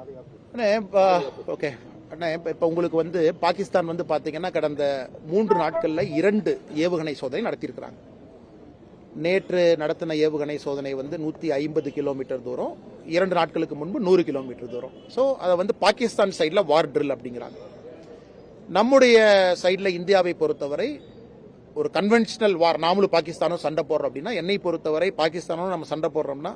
அண்ணே ஓகே. அண்ணே இப்போ இப்போ உங்களுக்கு வந்து பாகிஸ்தான் வந்து பார்த்தீங்கன்னா கடந்த மூன்று நாட்களில் இரண்டு ஏவுகணை சோதனை நடத்தியிருக்கிறாங்க. நேற்று நடத்தின ஏவுகணை சோதனை வந்து நூற்றி ஐம்பது கிலோமீட்டர் தூரம் இரண்டு நாட்களுக்கு முன்பு நூறு கிலோமீட்டர் தூரம். ஸோ அதை வந்து பாகிஸ்தான் சைடில் வார் ட்ரில் அப்படிங்கிறாங்க. நம்முடைய சைடில் இந்தியாவை பொறுத்தவரை ஒரு கன்வென்ஷனல் வார் நாமளும் பாகிஸ்தானும் சண்டை போடுறோம் அப்படின்னா என்னை பொறுத்தவரை பாகிஸ்தானும் நம்ம சண்டை போடுறோம்னா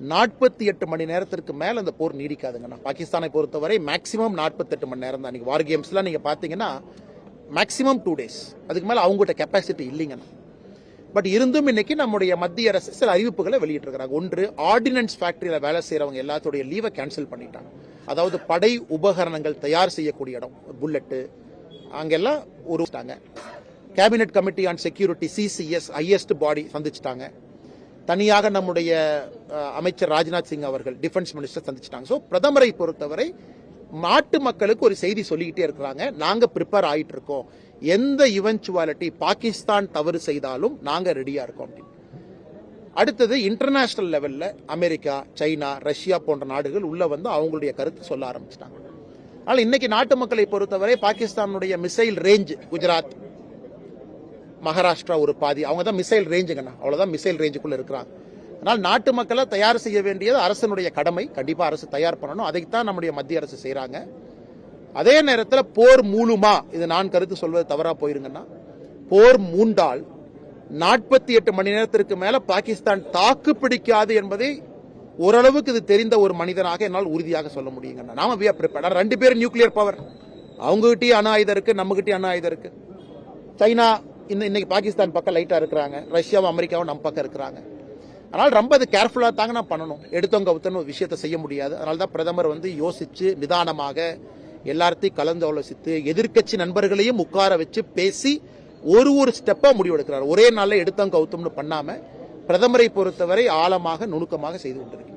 நாற்பத்தி எட்டு மணி நேரத்திற்கு மேலே அந்த போர் நீடிக்காதுங்கண்ணா. பாகிஸ்தானை பொறுத்தவரை மேக்ஸிமம் நாற்பத்தெட்டு மணி நேரம் தான் நீங்கள் வார் கேம்ஸ்லாம் நீங்கள் பார்த்தீங்கன்னா மேக்ஸிமம் டூ டேஸ் அதுக்கு மேலே அவங்ககிட்ட கெப்பாசிட்டி இல்லைங்கண்ணா. பட் இருந்தும் இன்னைக்கு நம்முடைய மத்திய அரசு சில அறிவிப்புகளை வெளியிட்டிருக்கிறாங்க. ஒன்று ஆர்டினன்ஸ் ஃபேக்டரியில் வேலை செய்கிறவங்க எல்லாத்துடைய லீவை கேன்சல் பண்ணிட்டாங்க. அதாவது படை உபகரணங்கள் தயார் செய்யக்கூடிய இடம். புல்லட்டு அங்கெல்லாம் உருவிட்டாங்க cabinet committee on security CCS highest body சந்திச்சிட்டாங்க. தனியாக நம்முடைய அமைச்சர் ராஜ்நாத் சிங் அவர்கள் டிஃபென்ஸ் மினிஸ்டர் சந்திச்சிட்டாங்க. ஸோ பிரதமரை பொறுத்தவரை நாட்டு மக்களுக்கு ஒரு செய்தி சொல்லிக்கிட்டே இருக்கிறாங்க. நாங்கள் ப்ரிப்பேர் ஆகிட்டு இருக்கோம். எந்த இவென்ச்சுவாலிட்டி பாகிஸ்தான் தவறு செய்தாலும் நாங்கள் ரெடியாக இருக்கோம் அப்படின்னு. அடுத்தது இன்டர்நேஷனல் லெவலில் அமெரிக்கா சைனா ரஷ்யா போன்ற நாடுகள் உள்ளே வந்து அவங்களுடைய கருத்து சொல்ல ஆரம்பிச்சிட்டாங்க. ஆனால் இன்னைக்கு நாட்டு மக்களை பொறுத்தவரை பாகிஸ்தானுடைய மிசைல் ரேஞ்ச் குஜராத் மகாராஷ்டிரா ஒரு பாதி. அவங்க தான் மிசைல் ரேஞ்சுங்கண்ணா அவ்வளோதான் மிசைல் ரேஞ்சுக்குள்ளே இருக்கிறாங்க. அதனால் நாட்டு மக்களை தயார் செய்ய வேண்டியது அரசனுடைய கடமை. கண்டிப்பாக அரசு தயார் பண்ணணும். அதைத்தான் நம்முடைய மத்திய அரசு செய்கிறாங்க அதே நேரத்தில் போர் மூலுமா இது நான் கருத்து சொல்வது தவறாக போயிருங்கன்னா போர் மூண்டால் நாற்பத்தி எட்டு மணி நேரத்திற்கு மேலே பாகிஸ்தான் தாக்கு பிடிக்காது என்பதை ஓரளவுக்கு இது தெரிந்த ஒரு மனிதனாக என்னால் உறுதியாக சொல்ல முடியுங்கண்ணா. நாம we are ரெண்டு பேரும் நியூக்ளியர் பவர் அவங்ககிட்டயும் அணு ஆயுதம் இருக்கு நம்மகிட்டயும் அணு ஆயுதம் இருக்கு. சைனா இந்த இன்னைக்கு பாகிஸ்தான் பக்கம் லைட்டாக இருக்கிறாங்க. ரஷ்யாவும் அமெரிக்காவும் நம்ம பக்கம் இருக்கிறாங்க. அதனால் ரொம்ப அது கேர்ஃபுல்லாக தாங்க நான் பண்ணணும். எடுத்தவங்க ஒருத்தன ஒரு விஷயத்தை செய்ய முடியாது. அதனால தான் பிரதமர் வந்து யோசித்து நிதானமாக எல்லாத்தையும் கலந்து ஆலோசித்து எதிர்க்கட்சி நண்பர்களையும் உட்கார வச்சு பேசி ஒரு ஒரு ஸ்டெப்பாக முடிவெடுக்கிறார். ஒரே நாளில் எடுத்தவங்க கவுத்தம்னு பண்ணாமல் பிரதமரை பொறுத்தவரை ஆழமாக நுணுக்கமாக செய்து கொண்டிருக்கிறார்.